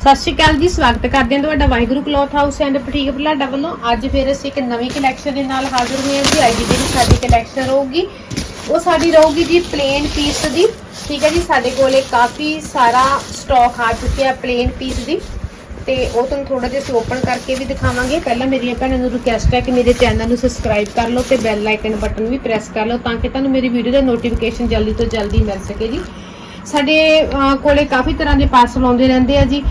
ਸਤਿ ਸ਼੍ਰੀ ਅਕਾਲ ਜੀ, ਸਵਾਗਤ ਕਰਦੇ ਹਾਂ ਤੁਹਾਡਾ Waheguru cloth house and boutique Balada ਵੱਲੋਂ। ਅੱਜ ਫਿਰ ਅਸੀਂ ਇੱਕ ਨਵੀਂ ਕਲੈਕਸ਼ਨ ਦੇ ਨਾਲ ਹਾਜ਼ਰ ਹੋਏ ਹਾਂ ਜੀ। ਅੱਜ ਦੀ ਜਿਹੜੀ ਸਾਡੀ ਕਲੈਕਸ਼ਨ ਰਹੂਗੀ, ਉਹ ਸਾਡੀ ਰਹੂਗੀ ਜੀ ਪਲੇਨ ਪੀਸ ਦੀ। ਠੀਕ ਹੈ ਜੀ, ਸਾਡੇ ਕੋਲੇ ਕਾਫੀ ਸਾਰਾ ਸਟਾਕ ਆ ਚੁੱਕਿਆ ਪਲੇਨ ਪੀਸ ਦੀ। ਤੇ ਉਹ ਤੁਹਾਨੂੰ ਥੋੜਾ ਜਿਹਾ ਅਸੀਂ ਓਪਨ ਕਰਕੇ ਵੀ ਦਿਖਾਵਾਂਗੇ। ਪਹਿਲਾਂ ਮੇਰੀਆਂ ਭੈਣਾਂ ਨੂੰ ਰਿਕੁਐਸਟ ਹੈ ਕਿ ਮੇਰੇ ਚੈਨਲ ਨੂੰ ਸਬਸਕ੍ਰਾਈਬ ਕਰ ਲਓ ਤੇ ਬੈਲ ਆਈਕਨ ਬਟਨ ਵੀ ਪ੍ਰੈਸ ਕਰ ਲਓ ਤਾਂ ਕਿ ਤੁਹਾਨੂੰ ਮੇਰੀ ਵੀਡੀਓ ਦਾ ਨੋਟੀਫਿਕੇਸ਼ਨ ਜਲਦੀ ਤੋਂ ਜਲਦੀ ਮਿਲ ਸਕੇ ਜੀ। ਸਾਡੇ ਕੋਲੇ ਕਾਫੀ ਤਰ੍ਹਾਂ ਦੇ ਪਾਰਸਲ ਆਉਂਦੇ ਰਹਿੰਦੇ ਆ ਜੀ।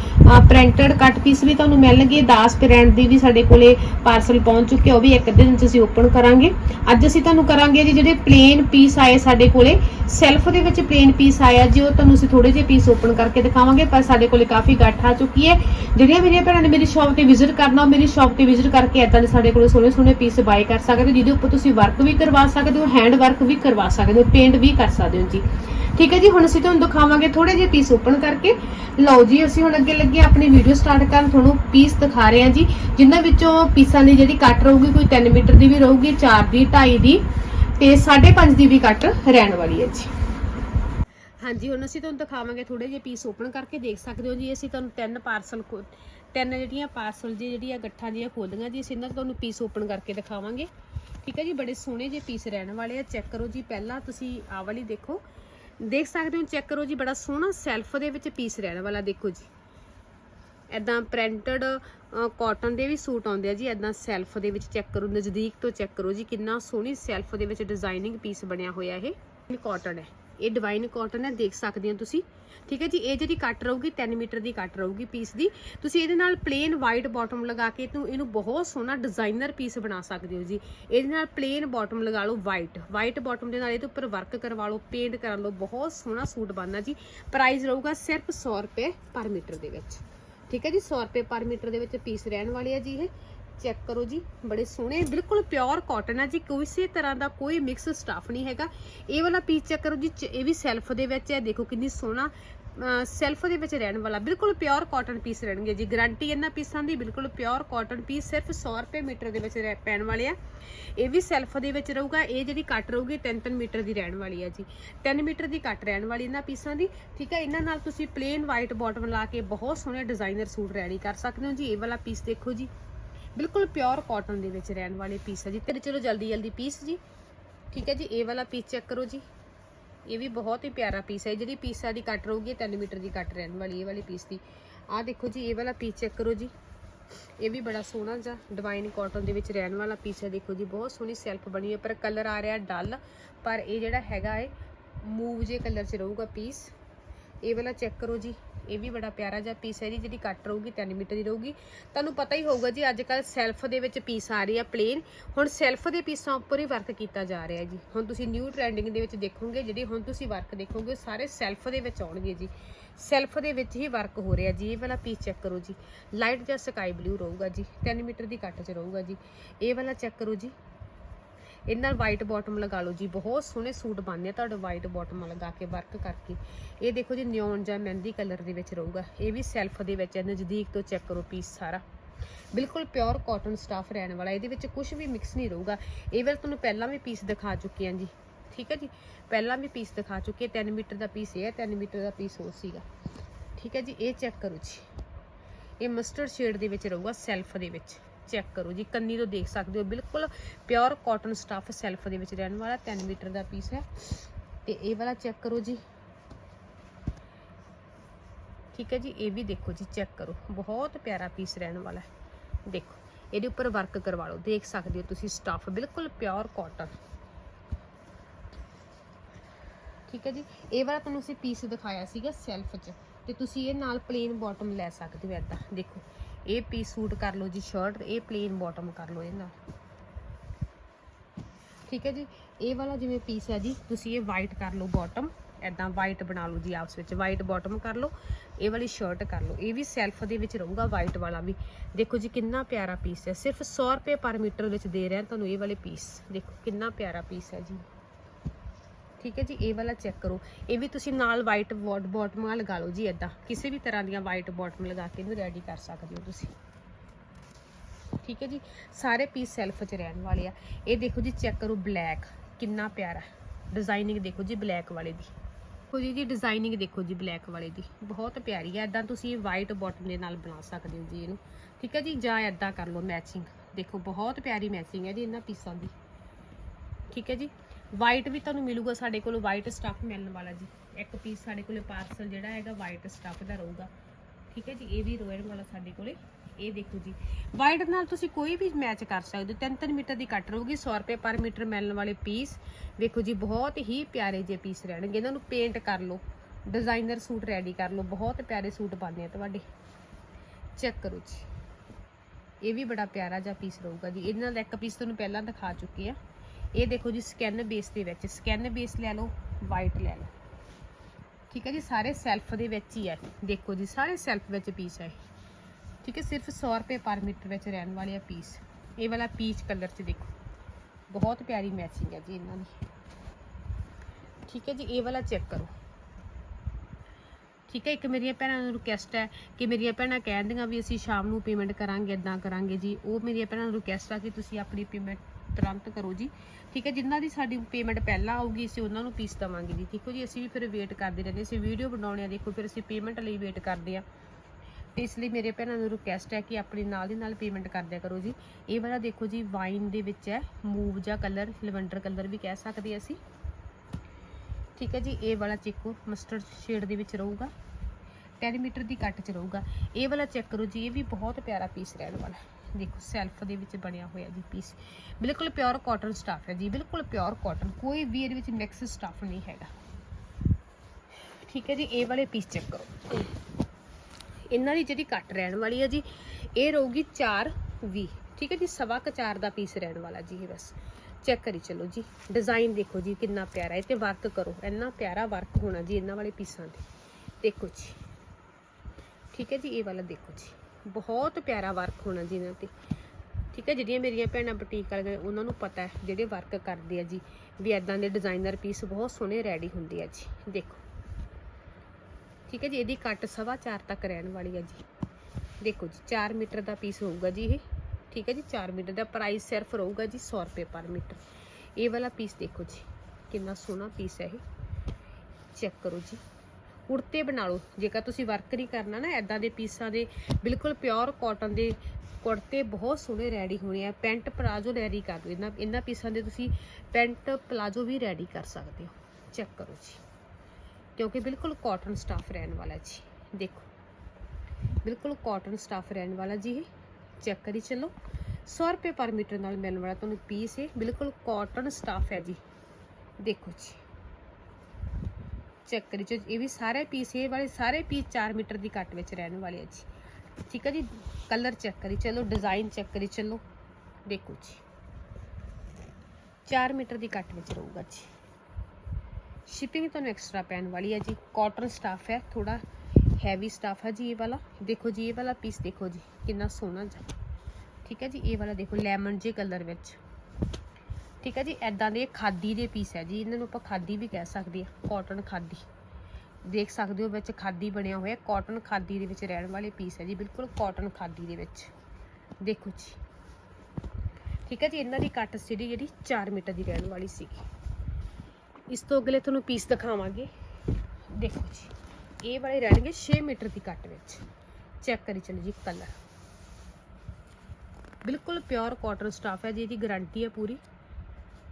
ਪ੍ਰਿੰਟਡ ਕੱਟ ਪੀਸ ਵੀ ਤੁਹਾਨੂੰ ਮਿਲਣਗੇ 10 ਬ੍ਰਾਂਡ ਦੀ ਵੀ ਸਾਡੇ ਕੋਲੇ ਪਾਰਸਲ ਪਹੁੰਚ ਚੁੱਕੇ ਆ, ਉਹ ਵੀ ਇੱਕ ਦਿਨ ਚ ਅਸੀਂ ਓਪਨ ਕਰਾਂਗੇ। ਅੱਜ ਅਸੀਂ ਤੁਹਾਨੂੰ ਕਰਾਂਗੇ ਜੀ ਜਿਹੜੇ ਪਲੇਨ ਪੀਸ ਆਏ ਸਾਡੇ ਕੋਲੇ ਸੈਲਫ ਦੇ ਵਿੱਚ ਪਲੇਨ ਪੀਸ ਆਇਆ ਜੀ ਉਹ ਤੁਹਾਨੂੰ ਅਸੀਂ ਥੋੜੇ ਜਿਹੇ ਪੀਸ ਓਪਨ ਕਰਕੇ ਦਿਖਾਵਾਂਗੇ ਪਰ ਸਾਡੇ ਕੋਲੇ ਕਾਫੀ ਗੱਠ ਆ ਚੁੱਕੀ ਹੈ। ਜਿਹੜੀਆਂ ਮੇਰੀਆਂ ਭੈਣਾਂ ਨੇ ਮੇਰੀ ਸ਼ਾਪ ਤੇ ਵਿਜ਼ਿਟ ਕਰਨਾ ਉਹ ਮੇਰੀ ਸ਼ਾਪ ਤੇ ਵਿਜ਼ਿਟ ਕਰਕੇ ਇਦਾਂ ਦੇ ਸਾਡੇ ਕੋਲੇ ਸੋਹਣੇ ਸੋਹਣੇ ਪੀਸ ਬਾਏ ਕਰ ਸਕਦੇ ਜਿਹਦੇ ਉੱਪਰ ਤੁਸੀਂ ਵਰਕ ਵੀ ਕਰਵਾ ਸਕਦੇ ਹੋ ਹੈਂਡ ਵਰਕ ਵੀ ਕਰਵਾ ਸਕਦੇ ਹੋ ਪੇਂਟ ਵੀ ਕਰ ਸਕਦੇ ਹੋ ਜੀ। ਠੀਕ ਹੈ ਜੀ ਹੁਣ ਅਸੀਂ ਤੁਹਾਨੂੰ ਦਿਖਾਵਾਂਗੇ ਥੋੜੇ ਜਿਹੇ ਪੀਸ ਓਪਨ ਕਰਕੇ। ਲਓ ਜੀ, ਅਸੀਂ ਹੁਣ ਅੱਗੇ ਲੱਗੇ ਆਪਣੀ ਵੀਡੀਓ ਸਟਾਰਟ ਕਰਨ। ਤੁਹਾਨੂੰ ਪੀਸ ਦਿਖਾ ਰਹੇ ਹਾਂ ਜੀ, ਜਿਨ੍ਹਾਂ ਵਿੱਚੋਂ ਪੀਸਾਂ ਦੀ ਜਿਹੜੀ ਕੱਟ ਰਹੂਗੀ, ਕੋਈ 3 ਮੀਟਰ ਦੀ ਵੀ ਰਹੂਗੀ 4 ਦੀ 2.5 ਦੀ ਤੇ 5.5 ਦੀ ਵੀ ਕੱਟ ਰਹਿਣ ਵਾਲੀ ਹੈ ਜੀ। ਹਾਂਜੀ, ਹੁਣ ਅਸੀਂ ਤੁਹਾਨੂੰ ਦਿਖਾਵਾਂਗੇ ਥੋੜੇ ਜਿਹੇ ਪੀਸ ਓਪਨ ਕਰਕੇ। ਦੇਖ ਸਕਦੇ ਹੋ ਜੀ, ਅਸੀਂ ਤੁਹਾਨੂੰ ਤਿੰਨ ਪਾਰਸਲ ਤਿੰਨ ਜਿਹੜੀਆਂ ਪਾਰਸਲ ਜੀ, ਜਿਹੜੀਆਂ ਗੱਠਾਂ ਦੀਆਂ ਖੋਲੀਆਂ ਜੀ, ਅਸੀਂ ਇਹਨਾਂ ਤੁਹਾਨੂੰ ਪੀਸ ਓਪਨ ਕਰਕੇ ਦਿਖਾਵਾਂਗੇ। ਠੀਕ ਹੈ ਜੀ, ਬੜੇ ਸੋਹਣੇ ਜਿਹੇ ਪੀਸ ਰਹਿਣ ਵਾਲੇ ਆ। ਚੈੱਕ ਕਰੋ ਜੀ, ਪਹਿਲਾਂ ਤੁਸੀਂ ਆਹ ਵਾਲੀ ਦੇਖੋ। ਦੇਖ ਸਕਦੇ ਹੋ, ਚੈੱਕ ਕਰੋ ਜੀ, ਬੜਾ ਸੋਹਣਾ ਸੈਲਫ ਦੇ ਵਿੱਚ ਪੀਸ ਰਹਿਣ ਵਾਲਾ, ਦੇਖੋ ਜੀ। ਐਦਾਂ ਪ੍ਰਿੰਟਡ ਕਾਟਨ ਦੇ ਵੀ ਸੂਟ ਆਉਂਦੇ ਆ ਜੀ ਐਦਾਂ ਸੈਲਫ ਦੇ ਵਿੱਚ ਚੈੱਕ ਕਰੋ, ਨਜ਼ਦੀਕ ਤੋਂ ਚੈੱਕ ਕਰੋ ਜੀ, ਕਿੰਨਾ ਸੋਹਣੀ ਸੈਲਫ ਦੇ ਵਿੱਚ ਡਿਜ਼ਾਈਨਿੰਗ ਪੀਸ ਬਣਿਆ ਹੋਇਆ ਇਹ। ਕਾਟਨ ਹੈ। ਇਹ ਡਿਵਾਈਨ ਕਾਟਨ ਹੈ, ਦੇਖ ਸਕਦੇ ਹੋ ਤੁਸੀਂ। ਠੀਕ ਹੈ ਜੀ, ਇਹ ਜਿਹੜੀ ਕੱਟ ਰਹੂਗੀ 3 ਮੀਟਰ ਦੀ ਕੱਟ ਰਹੂਗੀ ਪੀਸ ਦੀ। ਤੁਸੀਂ ਇਹਦੇ ਨਾਲ ਪਲੇਨ ਵਾਈਟ ਬਾਟਮ ਲਗਾ ਕੇ ਤੂੰ ਇਹਨੂੰ ਬਹੁਤ ਸੋਹਣਾ ਡਿਜ਼ਾਈਨਰ ਪੀਸ ਬਣਾ ਸਕਦੇ ਹੋ ਜੀ। ਇਹਦੇ ਨਾਲ ਪਲੇਨ ਬਾਟਮ ਲਗਾ ਲਓ ਵਾਈਟ ਵਾਈਟ ਬਾਟਮ ਦੇ ਨਾਲ ਇਹਦੇ ਉੱਪਰ ਵਰਕ ਕਰਵਾ ਲਓ ਪੇਂਟ ਕਰਾ ਲਓ, ਬਹੁਤ ਸੋਹਣਾ ਸੂਟ ਬਣਨਾ ਜੀ। ਪ੍ਰਾਈਸ ਰਹੂਗਾ ਸਿਰਫ 100 ਰੁਪਏ ਪਰ ਮੀਟਰ ਦੇ ਵਿੱਚ। ਠੀਕ ਹੈ ਜੀ 100 ਰੁਪਏ ਪਰ ਮੀਟਰ ਦੇ ਵਿੱਚ ਪੀਸ ਰਹਿਣ ਵਾਲੇ ਆ ਜੀ ਇਹ। ਚੈੱਕ ਕਰੋ ਜੀ, ਬੜੇ ਸੋਹਣੇ, ਬਿਲਕੁਲ ਪਿਓਰ ਕਾਟਨ ਹੈ ਜੀ ਕਿਸੇ ਤਰ੍ਹਾਂ ਦਾ ਕੋਈ ਮਿਕਸ ਸਟਾਫ ਨਹੀਂ ਹੈਗਾ। ਇਹ ਵਾਲਾ ਪੀਸ ਚੈੱਕ ਕਰੋ ਜੀ, ਚ- ਇਹ ਵੀ ਸੈਲਫ ਦੇ ਵਿੱਚ ਹੈ, ਦੇਖੋ ਕਿੰਨੀ ਸੋਹਣਾ ਸੈਲਫ ਦੇ ਵਿੱਚ ਰਹਿਣ ਵਾਲਾ, ਬਿਲਕੁਲ ਪਿਓਰ ਕਾਟਨ ਪੀਸ ਰਹਿਣਗੇ ਜੀ। ਗਾਰੰਟੀ ਇਹਨਾਂ ਪੀਸਾਂ ਦੀ ਬਿਲਕੁਲ ਪਿਓਰ ਕਾਟਨ ਪੀਸ ਸਿਰਫ 100 ਰੁਪਏ ਮੀਟਰ ਦੇ ਵਿੱਚ ਰਹਿ- ਪੈਣ ਵਾਲੇ ਆ। ਇਹ ਵੀ ਸੈਲਫ ਦੇ ਵਿੱਚ ਰਹੂਗਾ, ਇਹ ਜਿਹੜੀ ਕੱਟ ਰਹੂਗੀ 3-3 ਮੀਟਰ ਦੀ ਰਹਿਣ ਵਾਲੀ ਆ ਜੀ। 3 ਮੀਟਰ ਦੀ ਕੱਟ ਰਹਿਣ ਵਾਲੀ ਇਹਨਾਂ ਪੀਸਾਂ ਦੀ, ਠੀਕ ਹੈ? ਇਹਨਾਂ ਨਾਲ ਤੁਸੀਂ ਪਲੇਨ ਵਾਈਟ ਬਾਟਮ ਲਾ ਕੇ ਬਹੁਤ ਸੋਹਣੇ ਡਿਜ਼ਾਈਨਰ ਸੂਟ ਰੈਡੀ ਕਰ ਸਕਦੇ ਹੋ ਜੀ। ਇਹ ਵਾਲਾ ਪੀਸ ਦੇਖੋ ਜੀ। ਬਿਲਕੁਲ ਪਿਓਰ ਕਾਟਨ ਦੇ ਵਿੱਚ ਰਹਿਣ ਵਾਲੇ ਪੀਸ ਹੈ ਜੀ। ਤੇ ਚਲੋ ਜਲਦੀ ਜਲਦੀ ਪੀਸ ਜੀ। ਠੀਕ ਹੈ ਜੀ, ਇਹ ਵਾਲਾ ਪੀਸ ਚੈੱਕ ਕਰੋ ਜੀ। ਇਹ ਵੀ ਬਹੁਤ ਹੀ ਪਿਆਰਾ ਪੀਸ ਹੈ। ਜਿਹੜੀ ਪੀਸਾਂ ਦੀ ਕੱਟ ਰਹੂਗੀ 3 ਮੀਟਰ ਦੀ ਕੱਟ ਰਹਿਣ ਵਾਲੀ, ਇਹ ਵਾਲੀ ਪੀਸ ਦੀ। ਆਹ ਦੇਖੋ ਜੀ, ਇਹ ਵਾਲਾ ਪੀਸ ਚੈੱਕ ਕਰੋ ਜੀ। ਇਹ ਵੀ ਬੜਾ ਸੋਹਣਾ ਜਿਹਾ ਡਿਵਾਈਨ ਕਾਟਨ ਦੇ ਵਿੱਚ ਰਹਿਣ ਵਾਲਾ ਪੀਸ ਹੈ। ਦੇਖੋ ਜੀ, ਬਹੁਤ ਸੋਹਣੀ ਸੈਲਫ ਬਣੀ ਹੈ। ਪਰ ਕਲਰ ਆ ਰਿਹਾ ਡਲ ਪਰ ਇਹ ਜਿਹੜਾ ਹੈਗਾ ਹੈ ਮੂਵ ਜੇ ਕਲਰ 'ਚ ਰਹੂਗਾ ਪੀਸ ਇਹ ਵਾਲਾ ਚੈੱਕ ਕਰੋ ਜੀ। ਇਹ ਵੀ ਬੜਾ ਪਿਆਰਾ ਜਿਹਾ ਪੀਸ ਹੈ ਜੀ, ਜਿਹੜੀ ਕੱਟ ਰਹੂਗੀ 3 ਮੀਟਰ ਦੀ ਰਹੂਗੀ। ਤੁਹਾਨੂੰ ਪਤਾ ਹੀ ਹੋਊਗਾ ਜੀ ਅੱਜ ਕੱਲ ਸੈਲਫ ਦੇ ਵਿੱਚ ਪੀਸ ਆ ਰਹੀ ਆ ਪਲੇਨ ਹੁਣ ਸੈਲਫ ਦੇ ਪੀਸਾਂ ਉੱਪਰ ਹੀ ਵਰਕ ਕੀਤਾ ਜਾ ਰਿਹਾ ਜੀ। ਹੁਣ ਤੁਸੀਂ ਨਿਊ ਟ੍ਰੈਂਡਿੰਗ ਦੇ ਵਿੱਚ ਦੇਖੋਗੇ, ਜਿਹੜੀ ਹੁਣ ਤੁਸੀਂ ਵਰਕ ਦੇਖੋਗੇ, ਉਹ ਸਾਰੇ ਸੈਲਫ ਦੇ ਵਿੱਚ ਆਉਣਗੇ ਜੀ। ਸੈਲਫ ਦੇ ਵਿੱਚ ਹੀ ਵਰਕ ਹੋ ਰਿਹਾ ਜੀ। ਇਹ ਵਾਲਾ ਪੀਸ ਚੈੱਕ ਕਰੋ ਜੀ। ਲਾਈਟ ਜਾਂ ਸਕਾਈ ਬਲੂ ਰਹੂਗਾ ਜੀ। 3 ਮੀਟਰ ਦੀ ਕੱਟ 'ਚ ਰਹੂਗਾ ਜੀ। ਇਹ ਵਾਲਾ ਚੈੱਕ ਕਰੋ ਜੀ। ਇਹਨਾਂ ਨਾਲ ਵਾਈਟ ਬਾਟਮ ਲਗਾ ਲਓ ਜੀ, ਬਹੁਤ ਸੋਹਣੇ ਸੂਟ ਬਣਨੇ ਆ ਤੁਹਾਡੇ ਵਾਈਟ ਬਾਟਮ ਲਗਾ ਕੇ ਵਰਕ ਕਰਕੇ। ਇਹ ਦੇਖੋ ਜੀ ਨਿਓਨ ਜਾਂ ਮਹਿੰਦੀ ਕਲਰ ਦੇ ਵਿੱਚ ਰਹੂਗਾ। ਇਹ ਵੀ ਸੈਲਫ ਦੇ ਵਿੱਚ ਹੈ, ਨਜ਼ਦੀਕ ਤੋਂ ਚੈੱਕ ਕਰੋ ਪੀਸ ਸਾਰਾ। ਬਿਲਕੁਲ ਪਿਓਰ ਕਾਟਨ ਸਟਾਫ ਰਹਿਣ ਵਾਲਾ, ਇਹਦੇ ਵਿੱਚ ਕੁਝ ਵੀ ਮਿਕਸ ਨਹੀਂ ਰਹੂਗਾ। ਇਹ ਵਾਰ ਤੁਹਾਨੂੰ ਪਹਿਲਾਂ ਵੀ ਪੀਸ ਦਿਖਾ ਚੁੱਕੀ ਹਾਂ ਜੀ, ਠੀਕ ਹੈ ਜੀ? ਪਹਿਲਾਂ ਵੀ ਪੀਸ ਦਿਖਾ ਚੁੱਕੇ ਹੈ 3 ਮੀਟਰ ਦਾ ਪੀਸ ਇਹ ਹੈ 3 ਮੀਟਰ ਦਾ ਪੀਸ ਉਹ ਸੀਗਾ। ਠੀਕ ਹੈ ਜੀ, ਇਹ ਚੈੱਕ ਕਰੋ ਜੀ। ਇਹ ਮਸਟਰਡ ਸ਼ੇਡ ਦੇ ਵਿੱਚ ਰਹੂਗਾ ਸੈਲਫ ਦੇ ਵਿੱਚ। ਚੈੱਕ ਕਰੋ ਜੀ, ਕੰਨੀ ਤੋਂ ਦੇਖ ਸਕਦੇ ਹੋ, ਬਿਲਕੁਲ ਪਿਓਰ ਕਾਟਨ ਸਟਫ ਸੈਲਫ ਦੇ ਵਿੱਚ ਰਹਿਣ ਵਾਲਾ 3 ਮੀਟਰ ਦਾ ਪੀਸ ਹੈ। ਤੇ ਇਹ ਵਾਲਾ ਚੈੱਕ ਕਰੋ ਜੀ। ਠੀਕ ਹੈ ਜੀ, ਇਹ ਵੀ ਦੇਖੋ ਜੀ, ਚੈੱਕ ਕਰੋ। ਬਹੁਤ ਪਿਆਰਾ ਪੀਸ ਰਹਿਣ ਵਾਲਾ ਹੈ। ਦੇਖੋ, ਇਹਦੇ ਉੱਪਰ ਵਰਕ ਕਰਵਾ ਲਓ। ਦੇਖ ਸਕਦੇ ਹੋ ਤੁਸੀਂ ਸਟਫ ਬਿਲਕੁਲ ਪਿਓਰ ਕਾਟਨ ਠੀਕ ਹੈ ਜੀ, ਇਹ ਵਾਲਾ ਤੁਹਾਨੂੰ ਅਸੀਂ ਪੀਸ ਦਿਖਾਇਆ ਸੀਗਾ ਸੈਲਫ 'ਚ। ਤੇ ਤੁਸੀਂ ਇਹ ਨਾਲ ਪਲੇਨ ਬਾਟਮ ਲੈ ਸਕਦੇ ਹੋ ਐਦਾਂ ਦੇਖੋ ਇਹ ਪੀਸ ਸੂਟ ਕਰ ਲਓ ਜੀ ਸ਼ਰਟ, ਇਹ ਪਲੇਨ ਬਾਟਮ ਕਰ ਲਓ ਇਹਦਾ। ਠੀਕ ਹੈ ਜੀ? ਇਹ ਵਾਲਾ ਜਿਵੇਂ ਪੀਸ ਹੈ ਜੀ, ਤੁਸੀਂ ਇਹ ਵਾਈਟ ਕਰ ਲਓ ਬਾਟਮ ਐਦਾਂ ਵਾਈਟ ਬਣਾ ਲਓ ਜੀ ਆਪਸ ਵਿੱਚ। ਵਾਈਟ ਬਾਟਮ ਕਰ ਲਓ, ਇਹ ਵਾਲੀ ਸ਼ਰਟ ਕਰ ਲਓ। ਇਹ ਵੀ ਸੈਲਫ ਦੇ ਵਿੱਚ ਰਹੂਗਾ ਵਾਈਟ ਵਾਲਾ ਵੀ। ਦੇਖੋ ਜੀ ਕਿੰਨਾ ਪਿਆਰਾ ਪੀਸ ਹੈ। ਸਿਰਫ 100 ਰੁਪਏ ਪਰ ਮੀਟਰ ਵਿੱਚ ਦੇ ਰਹੇ ਹਾਂ ਤੁਹਾਨੂੰ ਇਹ ਵਾਲੇ ਪੀਸ ਦੇਖੋ ਕਿੰਨਾ ਪਿਆਰਾ ਪੀਸ ਹੈ ਜੀ। ਠੀਕ ਹੈ ਜੀ, ਇਹ ਵਾਲਾ ਚੈੱਕ ਕਰੋ। ਇਹ ਵੀ ਤੁਸੀਂ ਨਾਲ ਵਾਈਟ ਬਾਟਮਾਂ ਲਗਾ ਲਓ ਜੀ ਐਦਾਂ ਕਿਸੇ ਵੀ ਤਰ੍ਹਾਂ ਦੀਆਂ ਵਾਈਟ ਬੋਟਮ ਲਗਾ ਕੇ ਇਹਨੂੰ ਰੈਡੀ ਕਰ ਸਕਦੇ ਹੋ ਤੁਸੀਂ। ਠੀਕ ਹੈ ਜੀ, ਸਾਰੇ ਪੀਸ ਸੈਲਫ 'ਚ ਰਹਿਣ ਵਾਲੇ ਆ। ਇਹ ਦੇਖੋ ਜੀ ਚੈੱਕ ਕਰੋ ਬਲੈਕ ਕਿੰਨਾ ਪਿਆਰਾ। ਡਿਜ਼ਾਈਨਿੰਗ ਦੇਖੋ ਜੀ ਬਲੈਕ ਵਾਲੇ ਦੀ। ਦੇਖੋ ਜੀ ਜੀ ਡਿਜ਼ਾਈਨਿੰਗ ਦੇਖੋ ਜੀ ਬਲੈਕ ਵਾਲੇ ਦੀ। ਬਹੁਤ ਪਿਆਰੀ ਹੈ ਇਦਾਂ ਤੁਸੀਂ ਵਾਈਟ ਬਾਟਮ ਦੇ ਨਾਲ ਬਣਾ ਸਕਦੇ ਹੋ ਜੀ ਇਹਨੂੰ। ਠੀਕ ਹੈ ਜੀ, ਜਾਂ ਇਦਾਂ ਕਰ ਲਓ ਮੈਚਿੰਗ ਦੇਖੋ, ਬਹੁਤ ਪਿਆਰੀ ਮੈਚਿੰਗ ਹੈ ਜੀ ਇਹਨਾਂ ਪੀਸਾਂ ਦੀ। ਠੀਕ ਹੈ ਜੀ ਵਾਈਟ ਵੀ ਤੁਹਾਨੂੰ ਮਿਲੂਗਾ, ਸਾਡੇ ਕੋਲ ਵਾਈਟ ਸਟਫ ਮਿਲਣ ਵਾਲਾ ਜੀ। ਇੱਕ ਪੀਸ ਸਾਡੇ ਕੋਲੇ ਪਾਰਸਲ ਜਿਹੜਾ ਹੈਗਾ ਵਾਈਟ ਸਟਫ ਦਾ ਰਹੂਗਾ। ਠੀਕ ਹੈ ਜੀ, ਇਹ ਵੀ ਰੋਇਲ ਵਾਲਾ ਸਾਡੇ ਕੋਲੇ। ਇਹ ਦੇਖੋ ਜੀ। ਵਾਈਟ ਨਾਲ ਤੁਸੀਂ ਕੋਈ ਵੀ ਮੈਚ ਕਰ ਸਕਦੇ ਹੋ। 3-3 ਮੀਟਰ ਦੀ ਕੱਟ ਰਹੂਗੀ 100 ਰੁਪਏ ਪਰ ਮੀਟਰ ਮਿਲਣ ਵਾਲੇ ਪੀਸ ਦੇਖੋ ਜੀ, ਬਹੁਤ ਹੀ ਪਿਆਰੇ ਜੇ ਪੀਸ ਰਹਿਣਗੇ। ਇਹਨਾਂ ਨੂੰ ਪੇਂਟ ਕਰ ਲਓ। ਡਿਜ਼ਾਈਨਰ ਸੂਟ ਰੈਡੀ ਕਰ ਲਓ। ਬਹੁਤ ਪਿਆਰੇ ਸੂਟ ਬਣਨੇ ਆ ਤੁਹਾਡੇ। ਚੈੱਕ ਕਰੋ ਜੀ। ਇਹ ਵੀ ਬੜਾ ਪਿਆਰਾ ਜਿਹਾ ਪੀਸ ਰਹੂਗਾ ਜੀ। ਇਹਨਾਂ ਦਾ ਇੱਕ ਪੀਸ ਤੁਹਾਨੂੰ ਪਹਿਲਾਂ ਦਿਖਾ ਚੁੱਕੇ ਆ ਇਹ ਦੇਖੋ ਜੀ ਸਕੈਨ ਬੇਸ ਦੇ ਵਿੱਚ ਸਕੈਨ ਬੇਸ ਲੈ ਲਓ ਵਾਈਟ ਲੈ ਲਓ। ਠੀਕ ਹੈ ਜੀ, ਸਾਰੇ ਸੈਲਫ ਦੇ ਵਿੱਚ ਹੀ ਹੈ। ਦੇਖੋ ਜੀ, ਸਾਰੇ ਸੈਲਫ ਵਿੱਚ ਪੀਸ ਹੈ ਠੀਕ ਹੈ, ਸਿਰਫ 100 ਰੁਪਏ ਪਰ ਮੀਟਰ ਵਿੱਚ ਰਹਿਣ ਵਾਲੇ ਆ ਪੀਸ ਇਹ ਵਾਲਾ ਪੀਚ ਕਲਰ 'ਚ ਦੇਖੋ। ਬਹੁਤ ਪਿਆਰੀ ਮੈਚਿੰਗ ਹੈ ਜੀ ਇਹਨਾਂ ਦੀ। ਠੀਕ ਹੈ ਜੀ, ਇਹ ਵਾਲਾ ਚੈੱਕ ਕਰੋ। ਠੀਕ ਹੈ, ਇੱਕ ਮੇਰੀਆਂ ਭੈਣਾਂ ਨੂੰ ਰਿਕੁਐਸਟ ਹੈ ਕਿ ਮੇਰੀਆਂ ਭੈਣਾਂ ਕਹਿੰਦੀਆਂ ਵੀ ਅਸੀਂ ਸ਼ਾਮ ਨੂੰ ਪੇਮੈਂਟ ਕਰਾਂਗੇ ਇਦਾਂ ਕਰਾਂਗੇ ਜੀ। ਉਹ ਮੇਰੀਆਂ ਭੈਣਾਂ ਨੂੰ ਰਿਕੁਐਸਟ ਆ ਕਿ ਤੁਸੀਂ ਆਪਣੀ ਪੇਮੈਂਟ ਤੁਰੰਤ ਕਰੋ ਜੀ। ਠੀਕ ਹੈ, ਜਿਨ੍ਹਾਂ ਦੀ ਸਾਡੀ ਪੇਮੈਂਟ ਪਹਿਲਾਂ ਆਊਗੀ, ਅਸੀਂ ਉਹਨਾਂ ਨੂੰ ਪੀਸ ਦਵਾਂਗੇ ਜੀ। ਠੀਕ ਹੋ ਜੀ, ਅਸੀਂ ਵੀ ਫਿਰ ਵੇਟ ਕਰਦੇ ਰਹਿੰਦੇ ਅਸੀਂ ਵੀਡੀਓ ਬਣਾਉਣੇ ਆ, ਦੇਖੋ, ਫਿਰ ਅਸੀਂ ਪੇਮੈਂਟ ਲਈ ਵੇਟ ਕਰਦੇ ਆ ਤੇ ਇਸ ਲਈ ਮੇਰੇ ਭੈਣਾਂ ਨੂੰ ਰਿਕੁਐਸਟ ਹੈ ਕਿ ਆਪਣੀ ਨਾਲ ਦੀ ਨਾਲ ਪੇਮੈਂਟ ਕਰ ਦਿਆ ਕਰੋ ਜੀ। ਇਹ ਵਾਲਾ ਦੇਖੋ ਜੀ ਵਾਈਨ ਦੇ ਵਿੱਚ ਹੈ, ਮੂਵ ਜਾਂ ਕਲਰ ਲਵੈਂਡਰ ਕਲਰ ਵੀ ਕਹਿ ਸਕਦੇ ਅਸੀਂ। ਠੀਕ ਹੈ ਜੀ, ਇਹ ਵਾਲਾ ਚਿੱਕੋ ਮਸਟਰਡ ਸ਼ੇਡ ਦੇ ਵਿੱਚ ਰਹੂਗਾ। 10 ਮੀਟਰ ਦੀ ਕੱਟ ਚ ਰਹੂਗਾ। ਇਹ ਵਾਲਾ ਚੈੱਕ ਕਰੋ ਜੀ, ਇਹ ਵੀ ਬਹੁਤ ਪਿਆਰਾ ਪੀਸ ਰਹਿਣ ਵਾਲਾ ਦੇਖੋ ਸੈਲਫ ਦੇ ਵਿੱਚ ਬਣਿਆ ਹੋਇਆ ਜੀ ਪੀਸ ਬਿਲਕੁਲ ਪਿਓਰ ਕਾਟਨ ਸਟਾਫ ਹੈ ਜੀ, ਬਿਲਕੁਲ ਪਿਓਰ ਕਾਟਨ ਕੋਈ ਵੀ ਇਹਦੇ ਵਿੱਚ ਮਿਕਸ ਸਟਾਫ ਨਹੀਂ ਹੈਗਾ। ਠੀਕ ਹੈ ਜੀ, ਇਹ ਵਾਲੇ ਪੀਸ ਚੈੱਕ ਕਰੋ। ਇਹਨਾਂ ਦੀ ਜਿਹੜੀ ਕੱਟ ਰਹਿਣ ਵਾਲੀ ਹੈ ਜੀ, ਇਹ ਰਹੂਗੀ 4 20 ਠੀਕ ਹੈ ਜੀ, ਸਵਾ ਕੁ ਚਾਰ ਦਾ ਪੀਸ ਰਹਿਣ ਵਾਲਾ ਜੀ ਇਹ ਬਸ। ਚੈੱਕ ਕਰੀ ਚਲੋ ਜੀ। ਡਿਜ਼ਾਈਨ ਦੇਖੋ ਜੀ, ਕਿੰਨਾ ਪਿਆਰਾ ਹੈ ਤੇ ਵਰਕ ਕਰੋ। ਇੰਨਾ ਪਿਆਰਾ ਵਰਕ ਹੋਣਾ ਜੀ ਇਹਨਾਂ ਵਾਲੇ ਪੀਸਾਂ ਤੇ। ਦੇਖੋ ਜੀ। ਠੀਕ ਹੈ ਜੀ, ਇਹ ਵਾਲਾ ਦੇਖੋ ਜੀ। ਬਹੁਤ ਪਿਆਰਾ ਵਰਕ ਹੋਣਾ ਜੀ ਇਹਨਾਂ ਤੇ। ਠੀਕ ਹੈ, ਜਿਹੜੀਆਂ ਮੇਰੀਆਂ ਭੈਣਾਂ ਬੁਟੀਕ ਵਾਲੇ ਉਹਨਾਂ ਨੂੰ ਪਤਾ ਹੈ ਜਿਹੜੇ ਵਰਕ ਕਰਦੇ ਆ ਜੀ। ਵੀ ਐਦਾਂ ਦੇ ਡਿਜ਼ਾਈਨਰ ਪੀਸ ਬਹੁਤ ਸੋਹਣੇ ਰੈਡੀ ਹੁੰਦੇ ਆ ਜੀ। ਦੇਖੋ। ਠੀਕ ਹੈ ਜੀ, ਇਹਦੀ ਕੱਟ ਸਵਾ ਚਾਰ ਤੱਕ ਰਹਿਣ ਵਾਲੀ ਆ ਜੀ। ਦੇਖੋ ਜੀ 4 ਮੀਟਰ ਦਾ ਪੀਸ ਹੋਊਗਾ ਜੀ ਇਹ। ਠੀਕ ਹੈ ਜੀ 4 ਮੀਟਰ ਦਾ ਪ੍ਰਾਈਸ ਸਿਰਫ ਰਹੂਗਾ ਜੀ 100 ਰੁਪਏ ਪਰ ਮੀਟਰ। ਇਹ ਵਾਲਾ ਪੀਸ ਦੇਖੋ ਜੀ, ਕਿੰਨਾ ਸੋਹਣਾ ਪੀਸ ਹੈ ਇਹ। ਚੈੱਕ ਕਰੋ ਜੀ। ਕੁੜਤੇ ਬਣਾ ਲਓ, ਜੇਕਰ ਤੁਸੀਂ ਵਰਕ ਨਹੀਂ ਕਰਨਾ ਨਾ ਐਦਾਂ ਦੇ ਪੀਸਾਂ ਦੇ, ਬਿਲਕੁਲ ਪਿਓਰ ਕਾਟਨ ਦੇ ਕੁੜਤੇ ਬਹੁਤ ਸੋਹਣੇ ਰੈਡੀ ਹੋਣੇ ਆ। ਪੈਂਟ ਪਲਾਜੋ ਰੈਡੀ ਕਰ ਦਿਓ। ਇਹਨਾਂ ਇਹਨਾਂ ਪੀਸਾਂ ਦੇ ਤੁਸੀਂ ਪੈਂਟ ਪਲਾਜੋ ਵੀ ਰੈਡੀ ਕਰ ਸਕਦੇ ਹੋ। ਚੈੱਕ ਕਰੋ ਜੀ। ਕਿਉਂਕਿ ਬਿਲਕੁਲ ਕਾਟਨ ਸਟਾਫ ਰਹਿਣ ਵਾਲਾ ਜੀ। ਦੇਖੋ, ਬਿਲਕੁਲ ਕਾਟਨ ਸਟਾਫ ਰਹਿਣ ਵਾਲਾ ਜੀ ਇਹ। ਚੈੱਕ ਕਰੀ ਚੱਲੋ। 100 ਰੁਪਏ ਪਰ ਮੀਟਰ ਨਾਲ ਮਿਲਣ ਵਾਲਾ ਤੁਹਾਨੂੰ ਪੀਸ ਹੈ ਬਿਲਕੁਲ ਕਾਟਨ ਸਟਾਫ ਹੈ ਜੀ। ਦੇਖੋ ਜੀ। ਚੈੱਕ ਕਰੀ ਚੱਲੋ। ਇਹ ਵੀ ਸਾਰੇ ਪੀਸ, ਇਹ ਵਾਲੇ ਸਾਰੇ ਪੀਸ 4 ਮੀਟਰ ਦੀ ਕੱਟ ਵਿੱਚ ਰਹਿਣ ਵਾਲੇ ਆ ਜੀ। ਠੀਕ ਹੈ ਜੀ? ਕਲਰ ਚੈੱਕ ਕਰੀ ਚੱਲੋ, ਡਿਜ਼ਾਈਨ ਚੈੱਕ ਕਰੀ ਚੱਲੋ। ਦੇਖੋ ਜੀ। 4 ਮੀਟਰ ਦੀ ਕੱਟ ਵਿੱਚ ਰਹੂਗਾ ਜੀ। ਸ਼ਿਪਿੰਗ ਤੁਹਾਨੂੰ ਐਕਸਟਰਾ ਪੈਣ ਵਾਲੀ ਹੈ ਜੀ। ਕਾਟਨ ਸਟਾਫ ਹੈ ਥੋੜਾ ਹੈਵੀ ਸਟਾਫ ਹੈ ਜੀ ਇਹ ਵਾਲਾ। ਦੇਖੋ ਜੀ, ਇਹ ਵਾਲਾ ਪੀਸ ਦੇਖੋ ਜੀ। ਕਿੰਨਾ ਸੋਹਣਾ ਜੀ ਠੀਕ ਹੈ ਜੀ, ਇਹ ਵਾਲਾ ਦੇਖੋ ਲੈਮਨ ਜੇ ਕਲਰ ਵਿੱਚ। ਠੀਕ ਹੈ ਜੀ ਐਦਾਂ ਦੇ ਖਾਦੀ ਦੇ ਪੀਸ ਹੈ ਜੀ, ਇਹਨਾਂ ਨੂੰ ਆਪਾਂ ਖਾਦੀ ਵੀ ਕਹਿ ਸਕਦੇ ਆ ਕਾਟਨ ਖਾਦੀ। ਦੇਖ ਸਕਦੇ ਹੋ, ਵਿੱਚ ਖਾਦੀ ਬਣਿਆ ਹੋਇਆ ਕਾਟਨ ਖਾਦੀ ਦੇ ਵਿੱਚ ਰਹਿਣ ਵਾਲੇ ਪੀਸ ਹੈ ਜੀ, ਬਿਲਕੁਲ ਕਾਟਨ ਖਾਦੀ ਦੇ ਵਿੱਚ। ਦੇਖੋ ਜੀ। ਠੀਕ ਹੈ ਜੀ, ਇਹਨਾਂ ਦੀ ਕੱਟ ਸਿਰੀ ਜਿਹੜੀ 4 ਮੀਟਰ ਦੀ ਰਹਿਣ ਵਾਲੀ ਸੀਗੀ। ਇਸ ਤੋਂ ਅਗਲੇ ਤੁਹਾਨੂੰ ਪੀਸ ਦਿਖਾਵਾਂਗੇ। ਦੇਖੋ ਜੀ, ਇਹ ਵਾਲੇ ਰਹਿਣਗੇ 6 ਮੀਟਰ ਦੀ ਕੱਟ ਵਿੱਚ। ਚੈੱਕ ਕਰੀ ਚਲੋ ਜੀ ਕਲਰ ਬਿਲਕੁਲ ਪਿਓਰ ਕਾਟਨ ਸਟਾਫ ਹੈ ਜੀ ਇਹਦੀ ਗਾਰੰਟੀ ਹੈ ਪੂਰੀ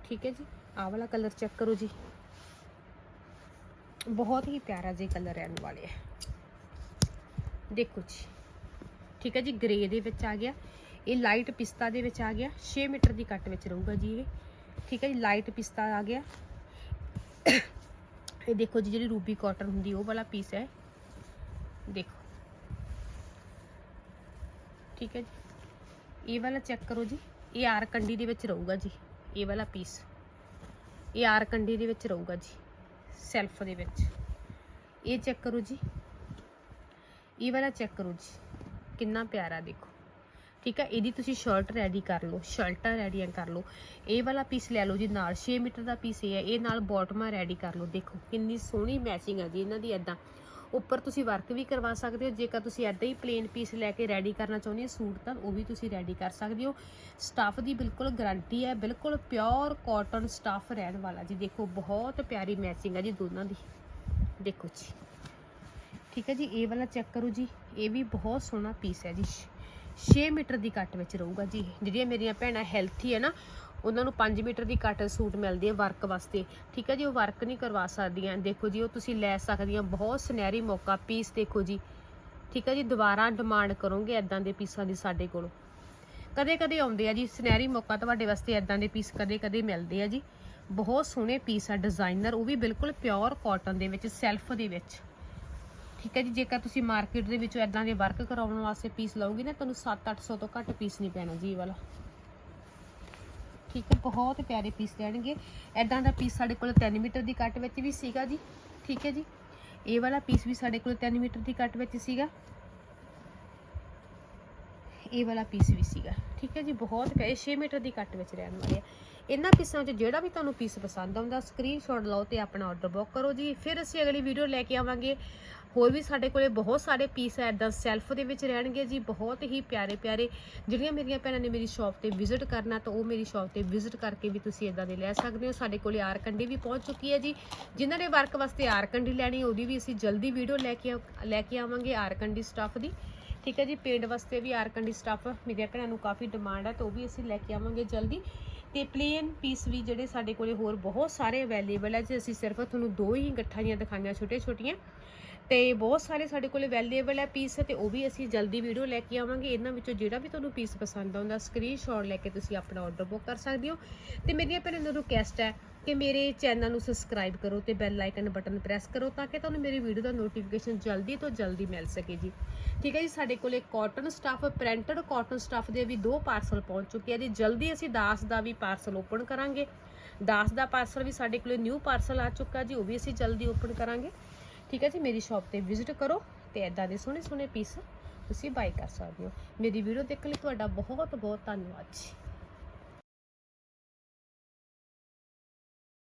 ਠੀਕ ਹੈ ਜੀ ਆਹ ਵਾਲਾ ਕਲਰ ਚੈੱਕ ਕਰੋ ਜੀ ਬਹੁਤ ਹੀ ਪਿਆਰਾ ਜਿਹਾ ਕਲਰ ਰਹਿਣ ਵਾਲੇ ਹੈ ਦੇਖੋ ਜੀ ਠੀਕ ਹੈ ਜੀ ਗ੍ਰੇ ਦੇ ਵਿੱਚ ਆ ਗਿਆ ਇਹ ਲਾਈਟ ਪਿਸਤਾ ਦੇ ਵਿੱਚ ਆ ਗਿਆ 6 ਮੀਟਰ ਦੀ ਕੱਟ ਵਿੱਚ ਰਹੂਗਾ ਜੀ ਇਹ ਠੀਕ ਹੈ ਜੀ ਲਾਈਟ ਪਿਸਤਾ ਆ ਗਿਆ ਇਹ ਦੇਖੋ ਜੀ ਜਿਹੜੀ ਰੂਬੀ ਕਾਟਨ ਹੁੰਦੀ ਉਹ ਵਾਲਾ ਪੀਸ ਹੈ ਦੇਖੋ ਠੀਕ ਹੈ ਜੀ ਇਹ ਵਾਲਾ ਚੈੱਕ ਕਰੋ ਜੀ। ਇਹ ਆਰ ਕੰਡੀ ਦੇ ਵਿੱਚ ਰਹੂਗਾ ਜੀ। ਇਹ ਵਾਲਾ ਪੀਸ ਇਹ ਆਰ ਕੰਡੀ ਦੇ ਵਿੱਚ ਰਹੂਗਾ ਜੀ। ਸੈਲਫ ਦੇ ਵਿੱਚ। ਇਹ ਚੈੱਕ ਕਰੋ ਜੀ। ਇਹ ਵਾਲਾ ਚੈੱਕ ਕਰੋ ਜੀ। ਕਿੰਨਾ ਪਿਆਰਾ ਦੇਖੋ। ਠੀਕ ਹੈ ਇਹਦੀ ਤੁਸੀਂ ਸ਼ਰਟ ਰੈਡੀ ਕਰ ਲਓ। ਸ਼ਰਟਾਂ ਰੈਡੀਆਂ ਕਰ ਲਓ। ਇਹ ਵਾਲਾ ਪੀਸ ਲੈ ਲਓ ਜੀ ਨਾਲ। 6 ਮੀਟਰ ਦਾ ਪੀਸ ਇਹ ਹੈ ਇਹ ਨਾਲ ਬਾਟਮਾਂ ਰੈਡੀ ਕਰ ਲਓ। ਦੇਖੋ, ਕਿੰਨੀ ਸੋਹਣੀ ਮੈਚਿੰਗ ਹੈ ਜੀ ਇਹਨਾਂ ਦੀ ਐਦਾਂ ਉੱਪਰ ਤੁਸੀਂ ਵਰਕ ਵੀ ਕਰਵਾ ਸਕਦੇ ਹੋ। ਜੇਕਰ ਤੁਸੀਂ ਐਦਾਂ ਹੀ ਪਲੇਨ ਪੀਸ ਲੈ ਕੇ ਰੈਡੀ ਕਰਨਾ ਚਾਹੁੰਦੇ ਹੋ ਸੂਟ, ਤਾਂ ਉਹ ਵੀ ਤੁਸੀਂ ਰੈਡੀ ਕਰ ਸਕਦੇ ਹੋ। ਸਟਾਫ ਦੀ ਬਿਲਕੁਲ ਗਾਰੰਟੀ ਹੈ। ਬਿਲਕੁਲ ਪਿਓਰ ਕਾਟਨ ਸਟਾਫ ਰਹਿਣ ਵਾਲਾ ਜੀ। ਦੇਖੋ, ਬਹੁਤ ਪਿਆਰੀ ਮੈਚਿੰਗ ਹੈ ਜੀ ਦੋਨਾਂ ਦੀ। ਦੇਖੋ ਜੀ। ਠੀਕ ਹੈ ਜੀ, ਇਹ ਵਾਲਾ ਚੈੱਕ ਕਰੋ ਜੀ। ਇਹ ਵੀ ਬਹੁਤ ਸੋਹਣਾ ਪੀਸ ਹੈ ਜੀ। 6 ਮੀਟਰ ਦੀ ਕੱਟ ਵਿੱਚ ਰਹੂਗਾ ਜੀ। ਜਿਹੜੀਆਂ ਮੇਰੀਆਂ ਭੈਣਾਂ ਹੈਲਥੀ ਹੈ ਨਾ ਉਹਨਾਂ ਨੂੰ 5 ਮੀਟਰ ਦੀ ਕਾਟਨ ਸੂਟ ਮਿਲਦੀ ਹੈ ਵਰਕ ਵਾਸਤੇ। ਠੀਕ ਹੈ ਜੀ, ਉਹ ਵਰਕ ਨਹੀਂ ਕਰਵਾ ਸਕਦੀਆਂ। ਦੇਖੋ ਜੀ, ਉਹ ਤੁਸੀਂ ਲੈ ਸਕਦੀਆਂ। ਬਹੁਤ ਸੁਨਹਿਰੀ ਮੌਕਾ ਪੀਸ ਦੇਖੋ ਜੀ। ਠੀਕ ਹੈ ਜੀ, ਦੁਬਾਰਾ ਡਿਮਾਂਡ ਕਰੋਗੇ ਐਦਾਂ ਦੇ ਪੀਸਾਂ ਦੀ ਸਾਡੇ ਕੋਲੋਂ। ਕਦੇ ਕਦੇ ਆਉਂਦੇ ਆ ਜੀ, ਸੁਨਹਿਰੀ ਮੌਕਾ ਤੁਹਾਡੇ ਵਾਸਤੇ ਐਦਾਂ ਦੇ ਪੀਸ ਕਦੇ ਕਦੇ ਮਿਲਦੇ ਆ ਜੀ। ਬਹੁਤ ਸੋਹਣੇ ਪੀਸ ਆ ਡਿਜ਼ਾਈਨਰ ਉਹ ਵੀ ਬਿਲਕੁਲ ਪਿਓਰ ਕਾਟਨ ਦੇ ਵਿੱਚ ਸੈਲਫ ਦੇ ਵਿੱਚ। ਠੀਕ ਹੈ ਜੀ, ਜੇਕਰ ਤੁਸੀਂ ਮਾਰਕੀਟ ਦੇ ਵਿੱਚੋਂ ਐਦਾਂ ਦੇ ਵਰਕ ਕਰਾਉਣ ਵਾਸਤੇ ਪੀਸ ਲਓਗੇ ਨਾ, ਤੁਹਾਨੂੰ 7-800 ਤੋਂ ਘੱਟ ਪੀਸ ਨਹੀਂ ਪੈਣਾ ਜੀ ਇਹ ਵਾਲਾ। ਠੀਕ ਹੈ ਬਹੁਤ ਪਿਆਰੇ ਪੀਸ ਰਹਿਣਗੇ ਐਦਾਂ ਦਾ ਪੀਸ ਸਾਡੇ ਕੋਲ 3 ਮੀਟਰ ਦੀ ਕੱਟ ਵਿੱਚ ਵੀ ਸੀਗਾ ਜੀ, ਠੀਕ ਹੈ ਜੀ। ਇਹ ਵਾਲਾ ਪੀਸ ਵੀ ਸਾਡੇ ਕੋਲ 3 ਮੀਟਰ ਦੀ ਕੱਟ ਵਿੱਚ ਸੀਗਾ। ਇਹ ਵਾਲਾ ਪੀਸ ਵੀ ਸੀਗਾ, ਠੀਕ ਹੈ ਜੀ, ਬਹੁਤ ਪਿਆਰੇ 6 ਮੀਟਰ ਦੀ ਕੱਟ ਵਿੱਚ ਰਹਿਣ ਵਾਲੇ ਆ। ਇਹਨਾਂ ਪੀਸਾਂ 'ਚ ਜਿਹੜਾ ਵੀ ਤੁਹਾਨੂੰ ਪੀਸ ਪਸੰਦ ਆਉਂਦਾ ਸਕਰੀਨਸ਼ਾਟ ਲਓ ਤੇ ਆਪਣਾ ਆਰਡਰ ਬੁੱਕ ਕਰੋ ਜੀ। ਫਿਰ ਅਸੀਂ ਅਗਲੀ ਵੀਡੀਓ ਲੈ ਕੇ ਆਵਾਂਗੇ। ਹੋਰ ਵੀ ਸਾਡੇ ਕੋਲੇ ਬਹੁਤ ਸਾਰੇ ਪੀਸ ਐਦਾਂ ਸੈਲਫ ਦੇ ਵਿੱਚ ਰਹਿਣਗੇ ਜੀ, ਬਹੁਤ ਹੀ ਪਿਆਰੇ ਪਿਆਰੇ। ਜਿਹੜੀਆਂ ਮੇਰੀਆਂ ਭੈਣਾਂ ਨੇ ਮੇਰੀ ਸ਼ਾਪ ਤੇ ਵਿਜ਼ਿਟ ਕਰਨਾ, ਤਾਂ ਉਹ ਮੇਰੀ ਸ਼ਾਪ ਤੇ ਵਿਜ਼ਿਟ ਕਰਕੇ ਵੀ ਤੁਸੀਂ ਇਦਾਂ ਦੇ ਲੈ ਸਕਦੇ ਹੋ। ਸਾਡੇ ਕੋਲੇ ਆਰ ਕੰਡੀ ਵੀ ਪਹੁੰਚ ਚੁੱਕੀ ਹੈ ਜੀ। ਜਿਨ੍ਹਾਂ ਨੇ ਵਰਕ ਵਾਸਤੇ ਆਰ ਕੰਡੀ ਲੈਣੀ, ਉਹਦੀ ਵੀ ਅਸੀਂ ਜਲਦੀ ਵੀਡੀਓ ਲੈ ਕੇ ਲੈ ਕੇ ਆਵਾਂਗੇ ਆਰ ਕੰਡੀ ਸਟੱਫ ਦੀ। ਠੀਕ ਹੈ ਜੀ ਪੇਂਟ ਵਾਸਤੇ ਵੀ ਆਰ ਕੰਡੀ ਸਟੱਫ ਮੇਰੀਆਂ ਭੈਣਾਂ ਨੂੰ ਕਾਫੀ ਡਿਮਾਂਡ ਹੈ, ਤਾਂ ਉਹ ਵੀ ਅਸੀਂ ਲੈ ਕੇ ਆਵਾਂਗੇ ਜਲਦੀ। ਤੇ ਪਲੇਨ ਪੀਸ ਵੀ ਜਿਹੜੇ ਸਾਡੇ ਕੋਲੇ ਹੋਰ ਬਹੁਤ ਸਾਰੇ ਅਵੇਲੇਬਲ ਹੈ, ਜੀ ਅਸੀਂ ਸਿਰਫ ਤੁਹਾਨੂੰ ਦੋ ਹੀ ਗੱਠਾਂ ਦੀਆਂ ਦਿਖਾਈਆਂ ਛੋਟੇ ਛੋਟੀਆਂ ਤੇ ਬਹੁਤ ਸਾਰੇ ਸਾਡੇ ਕੋਲੇ ਅਵੇਲੇਬਲ ਹੈ ਪੀਸ ਤੇ ਉਹ ਵੀ ਅਸੀਂ ਜਲਦੀ ਵੀਡੀਓ ਲੈ ਕੇ ਆਵਾਂਗੇ। ਇਹਨਾਂ ਵਿੱਚੋਂ ਜਿਹੜਾ ਵੀ ਤੁਹਾਨੂੰ ਪੀਸ ਪਸੰਦ ਆਉਂਦਾ ਸਕਰੀਨਸ਼ਾਟ ਲੈ ਕੇ ਤੁਸੀਂ ਆਪਣਾ ਆਰਡਰ ਬੁੱਕ ਕਰ ਸਕਦੇ ਹੋ। ਤੇ ਮੇਰੀਆਂ ਭੈਣਾਂ ਨੂੰ ਰਿਕੁਐਸਟ ਹੈ ਕਿ ਮੇਰੇ ਚੈਨਲ ਨੂੰ ਸਬਸਕ੍ਰਾਈਬ ਕਰੋ ਤੇ ਬੈਲ ਆਈਕਨ ਬਟਨ ਪ੍ਰੈਸ ਕਰੋ ਤਾਂ ਕਿ ਤੁਹਾਨੂੰ ਮੇਰੀ ਵੀਡੀਓ ਦਾ ਨੋਟੀਫਿਕੇਸ਼ਨ ਜਲਦੀ ਤੋਂ ਜਲਦੀ ਮਿਲ ਸਕੇ ਜੀ। ਠੀਕ ਹੈ ਜੀ, ਸਾਡੇ ਕੋਲੇ cotton stuff printed cotton stuff ਦੇ ਵੀ ਦੋ ਪਾਰਸਲ ਪਹੁੰਚ ਚੁੱਕੇ ਆ ਜੀ। ਜਲਦੀ ਅਸੀਂ ਦਾਸ ਦਾ ਵੀ ਪਾਰਸਲ ਓਪਨ ਕਰਾਂਗੇ। ਦਾਸ ਦਾ ਪਾਰਸਲ ਵੀ ਸਾਡੇ ਕੋਲੇ ਨਿਊ ਪਾਰਸਲ ਆ ਚੁੱਕਾ ਜੀ, ਉਹ ਵੀ ਅਸੀਂ ਜਲਦੀ ਓਪਨ ਕਰਾਂਗੇ। ਠੀਕ ਹੈ ਜੀ, ਮੇਰੀ ਸ਼ਾਪ ਤੇ ਵਿਜ਼ਿਟ ਕਰੋ ਤੇ ਐਦਾਂ ਦੇ ਸੋਹਣੇ ਸੋਹਣੇ ਪੀਸ ਤੁਸੀਂ ਬਾਈ ਕਰ ਸਕਦੇ ਹੋ। ਮੇਰੀ ਵੀਡੀਓ ਦੇਖਣ ਲਈ ਤੁਹਾਡਾ ਬਹੁਤ ਬਹੁਤ ਧੰਨਵਾਦ ਜੀ।